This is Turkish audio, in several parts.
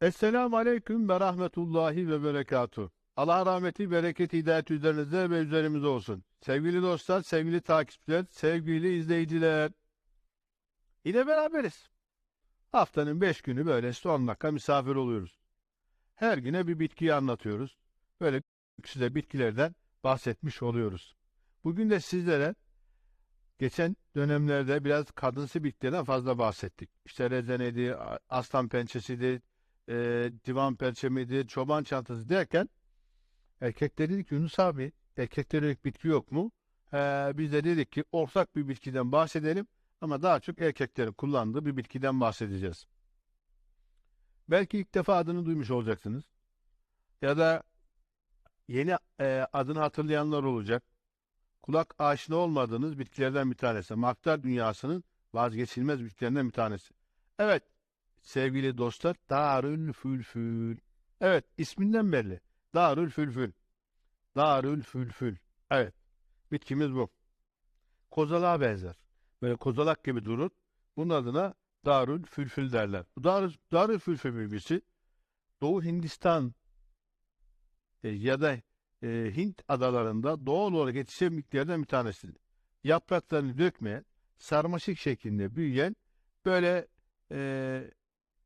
Esselamu Aleyküm ve Rahmetullahi ve Berekatuhu. Allah rahmeti, bereketi, hidayet üzerinize ve üzerimize olsun. Sevgili dostlar, sevgili takipçiler, sevgili izleyiciler. Yine beraberiz. Haftanın beş günü böyle son dakika misafir oluyoruz. Her güne bir bitkiyi anlatıyoruz. Böyle size bitkilerden bahsetmiş oluyoruz. Bugün de sizlere geçen dönemlerde biraz kadınsı bitkilerden fazla bahsettik. İşte rezeneydi, aslan pençesidir, e, divan perçemidir, çoban çantası derken erkekler dedik ki Yunus abi erkeklere yönelik bitki yok mu? Ee, biz de dedik ki ortak bir bitkiden bahsedelim ama daha çok erkeklerin kullandığı bir bitkiden bahsedeceğiz. Belki ilk defa adını duymuş olacaksınız. Ya da yeni e, adını hatırlayanlar olacak. Kulak aşina olmadığınız bitkilerden bir tanesi. Maktar dünyasının vazgeçilmez bitkilerinden bir tanesi. Evet, sevgili dostlar Darül Fülfül. Evet isminden belli. Darül Fülfül. Darül Fülfül. Evet bitkimiz bu. Kozalağa benzer. Böyle kozalak gibi durur. Bunun adına Darül Fülfül derler. Bu Darül, Darül Fülfül bilgisi Doğu Hindistan e, ya da e, Hint adalarında doğal olarak yetişen bitkilerden bir tanesidir. Yapraklarını dökmeyen, sarmaşık şeklinde büyüyen böyle e,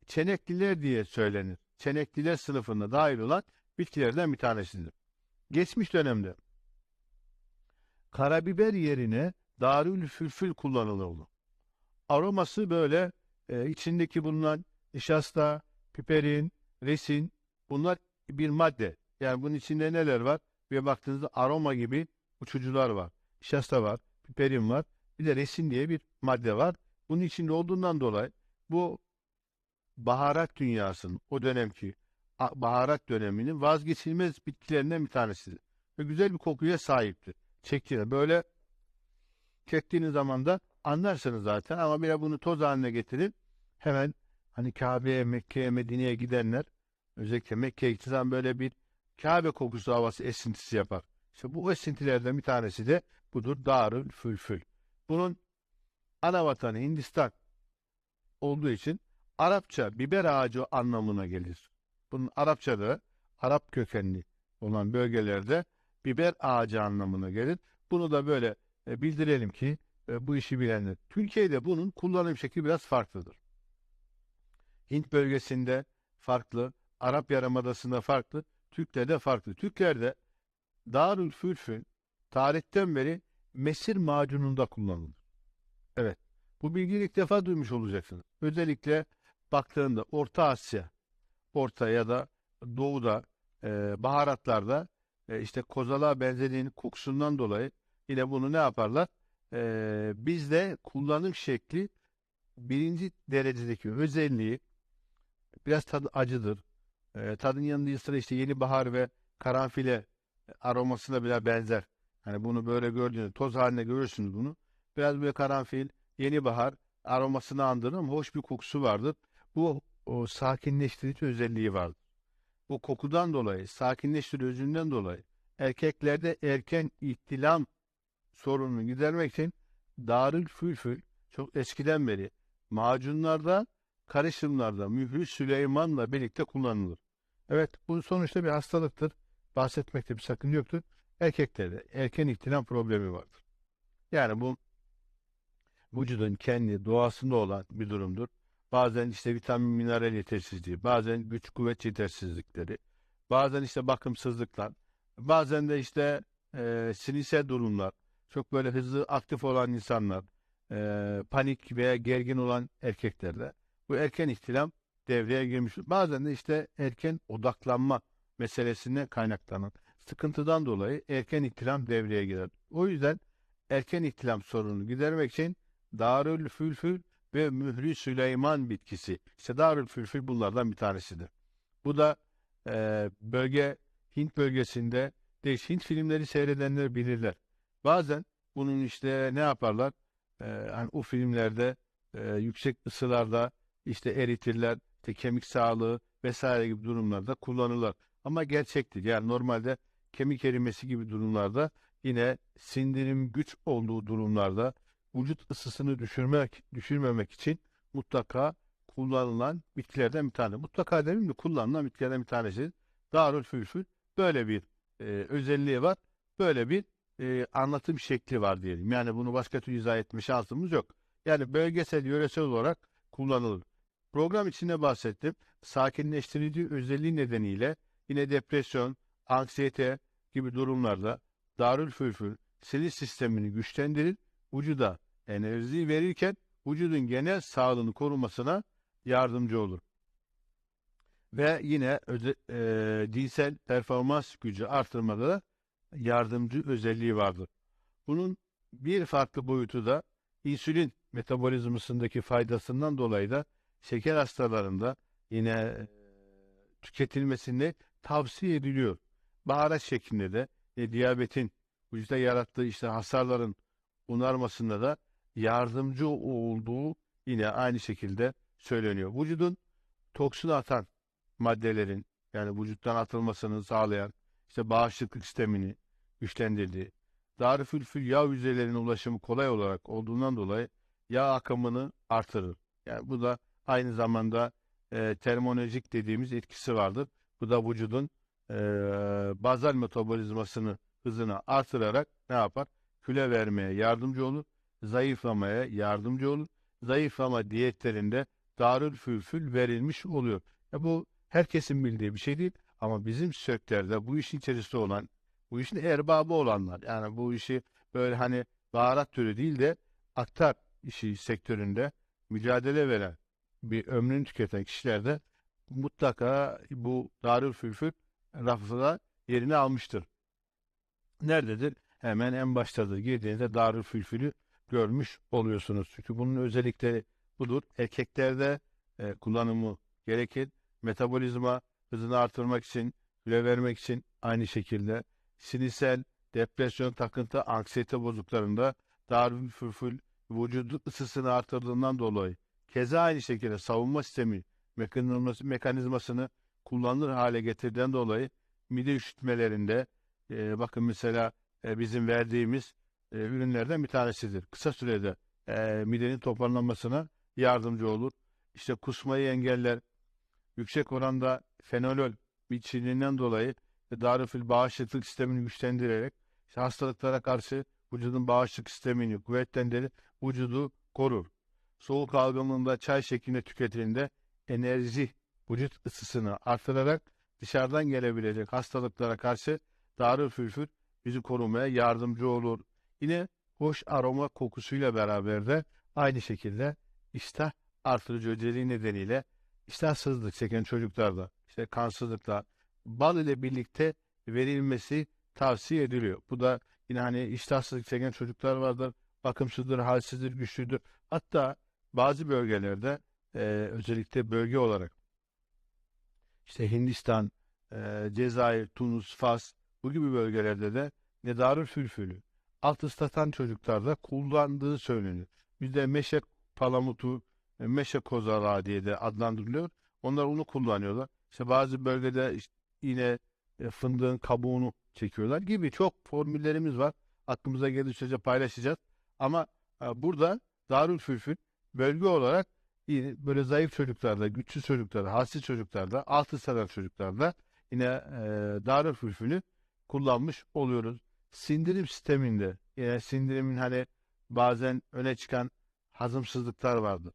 çenekliler diye söylenir. Çenekliler sınıfına dahil olan bitkilerden bir tanesidir. Geçmiş dönemde karabiber yerine darül fülfül kullanılırdı. Aroması böyle e, içindeki bulunan nişasta, piperin, resin bunlar bir madde. Yani bunun içinde neler var? Bir baktığınızda aroma gibi uçucular var. Nişasta var, piperin var. Bir de resin diye bir madde var. Bunun içinde olduğundan dolayı bu baharat dünyasının o dönemki baharat döneminin vazgeçilmez bitkilerinden bir tanesidir. Ve güzel bir kokuya sahiptir. Çektiğinde böyle çektiğiniz zaman da anlarsınız zaten ama bir bunu toz haline getirin. Hemen hani Kabe'ye, Mekke'ye, Medine'ye gidenler özellikle Mekke'ye gittiği böyle bir Kabe kokusu havası esintisi yapar. İşte bu esintilerden bir tanesi de budur. Darül Fülfül. Bunun ana vatanı Hindistan olduğu için Arapça biber ağacı anlamına gelir. Bunun Arapçada Arap kökenli olan bölgelerde biber ağacı anlamına gelir. Bunu da böyle e, bildirelim ki e, bu işi bilenler. Türkiye'de bunun kullanım şekli biraz farklıdır. Hint bölgesinde farklı, Arap Yarımadası'nda farklı, Türklerde farklı. Türklerde Darül Fülfül tarihten beri mesir macununda kullanılır. Evet. Bu bilgiyi ilk defa duymuş olacaksınız. Özellikle baktığında Orta Asya, Orta ya da Doğu'da e, baharatlarda e, işte kozalağa benzediğinin kokusundan dolayı yine bunu ne yaparlar? E, bizde kullanım şekli birinci derecedeki özelliği biraz tadı acıdır. E, tadın yanında sıra işte yeni bahar ve karanfile aromasına bile benzer. Hani bunu böyle gördüğünüz toz haline görürsünüz bunu. Biraz böyle karanfil, yeni bahar aromasını andırır ama hoş bir kokusu vardır. Bu o sakinleştirici özelliği vardır. Bu kokudan dolayı, sakinleştirici özünden dolayı erkeklerde erken ihtilam sorununu gidermek için darül fülfül çok eskiden beri macunlarda, karışımlarda mührü Süleyman'la birlikte kullanılır. Evet bu sonuçta bir hastalıktır. Bahsetmekte bir sakın yoktur. Erkeklerde erken ihtilam problemi vardır. Yani bu vücudun kendi doğasında olan bir durumdur. Bazen işte vitamin mineral yetersizliği, bazen güç kuvvet yetersizlikleri, bazen işte bakımsızlıklar, bazen de işte e, sinirsel durumlar, çok böyle hızlı aktif olan insanlar, e, panik veya gergin olan erkeklerde bu erken ihtilam devreye girmiş. Bazen de işte erken odaklanma meselesine kaynaklanan sıkıntıdan dolayı erken ihtilam devreye girer. O yüzden erken ihtilam sorununu gidermek için Darül Fülfül ve Mührü Süleyman bitkisi. İşte Darül Fülfül bunlardan bir tanesidir. Bu da e, bölge Hint bölgesinde değiş Hint filmleri seyredenler bilirler. Bazen bunun işte ne yaparlar? E, hani o filmlerde e, yüksek ısılarda işte eritirler, işte kemik sağlığı vesaire gibi durumlarda kullanırlar. Ama gerçektir. Yani normalde kemik erimesi gibi durumlarda yine sindirim güç olduğu durumlarda vücut ısısını düşürmek düşürmemek için mutlaka kullanılan bitkilerden bir tane. Mutlaka demeyeyim de kullanılan bitkilerden bir tanesi. Darül fülfül böyle bir e, özelliği var. Böyle bir e, anlatım şekli var diyelim. Yani bunu başka türlü izah etme şansımız yok. Yani bölgesel, yöresel olarak kullanılır. Program içinde bahsettim. Sakinleştirici özelliği nedeniyle yine depresyon, anksiyete gibi durumlarda darül fülfül sinir sistemini güçlendirir, vücuda enerji verirken vücudun genel sağlığını korumasına yardımcı olur. Ve yine öze, e, cinsel performans gücü artırmada da yardımcı özelliği vardır. Bunun bir farklı boyutu da insülin metabolizmasındaki faydasından dolayı da şeker hastalarında yine e, tüketilmesini tavsiye ediliyor. Baharat şeklinde de e, diyabetin vücuda yarattığı işte hasarların onarmasında da yardımcı olduğu yine aynı şekilde söyleniyor. Vücudun toksin atan maddelerin yani vücuttan atılmasını sağlayan işte bağışıklık sistemini güçlendirdiği, darülfülfül yağ hücrelerine ulaşımı kolay olarak olduğundan dolayı yağ akımını artırır. Yani bu da aynı zamanda e, termonolojik dediğimiz etkisi vardır. Bu da vücudun e, bazal metabolizmasını hızını artırarak ne yapar? Küle vermeye yardımcı olur, zayıflamaya yardımcı olur. Zayıflama diyetlerinde darülfülfül verilmiş oluyor. Ya bu herkesin bildiği bir şey değil ama bizim sektörde bu işin içerisinde olan, bu işin erbabı olanlar yani bu işi böyle hani baharat türü değil de aktar işi sektöründe mücadele veren bir ömrünü tüketen kişilerde mutlaka bu darülfülfül rafına yerini almıştır. Nerededir? Hemen en baştadır. Girdiğinizde darülfülfülü görmüş oluyorsunuz. Çünkü bunun özellikleri budur. Erkeklerde e, kullanımı gerekir. Metabolizma hızını artırmak için, kilo vermek için aynı şekilde sinirsel, depresyon, takıntı, anksiyete bozukluklarında darülfülfül vücudu ısısını artırdığından dolayı keza aynı şekilde savunma sistemi mekanizması, mekanizmasını kullanılır hale getirdiğinden dolayı mide üşütmelerinde e, bakın mesela e, bizim verdiğimiz e, ürünlerden bir tanesidir. Kısa sürede e, midenin toparlanmasına yardımcı olur. İşte kusmayı engeller. Yüksek oranda fenolol içeriğinden dolayı darülfül bağışıklık sistemini güçlendirerek işte hastalıklara karşı vücudun bağışıklık sistemini kuvvetlendirir, vücudu korur. Soğuk algınlığında çay şeklinde tüketildiğinde enerji vücut ısısını artırarak dışarıdan gelebilecek hastalıklara karşı darülfülfül bizi korumaya yardımcı olur. Yine hoş aroma kokusuyla beraber de aynı şekilde iştah artırıcı özelliği nedeniyle iştahsızlık çeken çocuklarda, işte kansızlıkla bal ile birlikte verilmesi tavsiye ediliyor. Bu da yine hani iştahsızlık çeken çocuklar vardır. Bakımsızdır, halsizdir, güçlüdür. Hatta bazı bölgelerde e, özellikle bölge olarak işte Hindistan, e, Cezayir, Tunus, Fas bu gibi bölgelerde de nedarül fülfülü alt ıslatan çocuklarda kullandığı söylenir. Bizde meşe palamutu, e, meşe kozalağı diye de adlandırılıyor. Onlar onu kullanıyorlar. İşte bazı bölgede işte yine e, fındığın kabuğunu çekiyorlar gibi çok formüllerimiz var. Aklımıza geldiği sürece paylaşacağız. Ama e, burada darül fülfül bölge olarak yine böyle zayıf çocuklarda, güçsüz çocuklarda, halsiz çocuklarda, altı saran çocuklarda yine e, darül kullanmış oluyoruz. Sindirim sisteminde yine sindirimin hani bazen öne çıkan hazımsızlıklar vardır.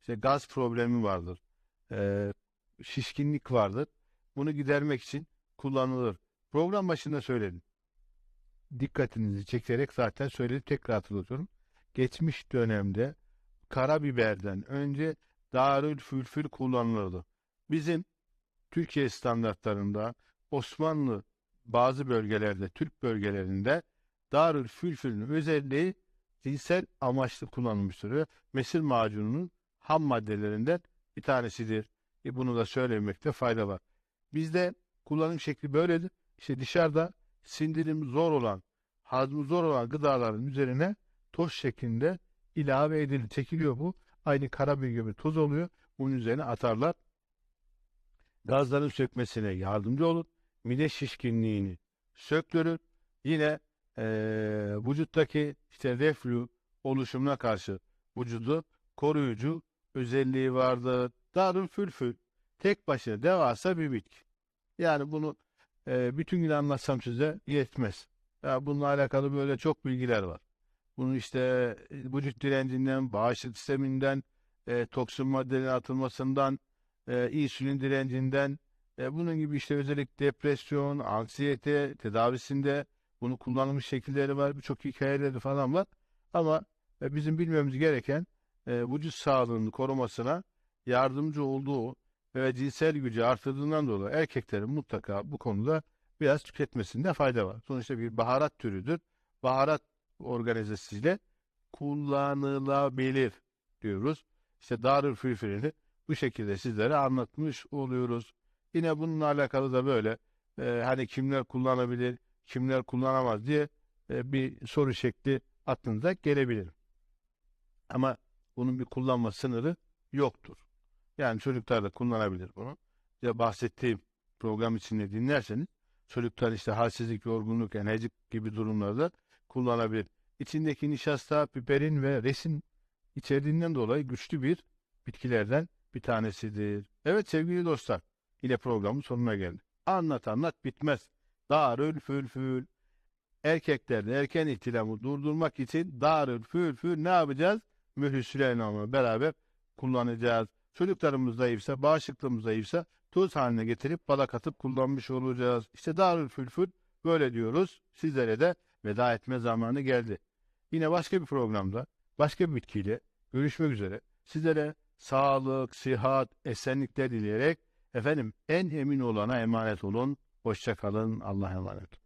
İşte gaz problemi vardır. E, şişkinlik vardır. Bunu gidermek için kullanılır. Program başında söyledim. Dikkatinizi çekerek zaten söyledim tekrar hatırlatıyorum. Geçmiş dönemde karabiberden önce darül fülfül kullanılırdı. Bizim Türkiye standartlarında Osmanlı bazı bölgelerde, Türk bölgelerinde darül fülfülün özelliği cinsel amaçlı kullanılmıştır. Ve mesir macununun ham maddelerinden bir tanesidir. E bunu da söylemekte fayda var. Bizde kullanım şekli böyledir. İşte dışarıda sindirim zor olan, hazmı zor olan gıdaların üzerine toz şeklinde ilave edilir. Çekiliyor bu. Aynı karabiber gibi toz oluyor. Bunun üzerine atarlar. Gazların sökmesine yardımcı olur. Mide şişkinliğini söktürür. Yine e, vücuttaki işte reflü oluşumuna karşı vücudu koruyucu özelliği vardır. Darül fülfül tek başına devasa bir bitki. Yani bunu e, bütün gün anlatsam size yetmez. Ya bununla alakalı böyle çok bilgiler var. Bunun işte vücut direncinden, bağışıklık sisteminden, e, toksin maddelerin atılmasından, e, insülin direncinden, e, bunun gibi işte özellikle depresyon, anksiyete tedavisinde bunu kullanılmış şekilleri var. Birçok hikayeleri falan var. Ama e, bizim bilmemiz gereken e, vücut sağlığını korumasına yardımcı olduğu ve cinsel gücü artırdığından dolayı erkeklerin mutlaka bu konuda biraz tüketmesinde fayda var. Sonuçta bir baharat türüdür. Baharat organizesiyle kullanılabilir diyoruz. İşte darül fülfülünü bu şekilde sizlere anlatmış oluyoruz. Yine bununla alakalı da böyle e, hani kimler kullanabilir, kimler kullanamaz diye e, bir soru şekli aklınıza gelebilir. Ama bunun bir kullanma sınırı yoktur. Yani çocuklar da kullanabilir bunu. Ya bahsettiğim program içinde dinlerseniz çocuklar işte halsizlik, yorgunluk, enerjik gibi durumlarda kullanabilir. İçindeki nişasta, piperin ve resin içerdiğinden dolayı güçlü bir bitkilerden bir tanesidir. Evet sevgili dostlar, yine programın sonuna geldik. Anlat anlat bitmez. Darül fülfül. Erkeklerde erken ihtilamı durdurmak için darül fülfül ne yapacağız? Mührü Süleyman'la beraber kullanacağız. Çocuklarımız zayıfsa, bağışıklığımız zayıfsa tuz haline getirip bala katıp kullanmış olacağız. İşte darül fülfül böyle diyoruz. Sizlere de veda etme zamanı geldi. Yine başka bir programda, başka bir bitkiyle görüşmek üzere. Sizlere sağlık, sıhhat, esenlikler dileyerek efendim en emin olana emanet olun. Hoşça kalın. Allah'a emanet olun.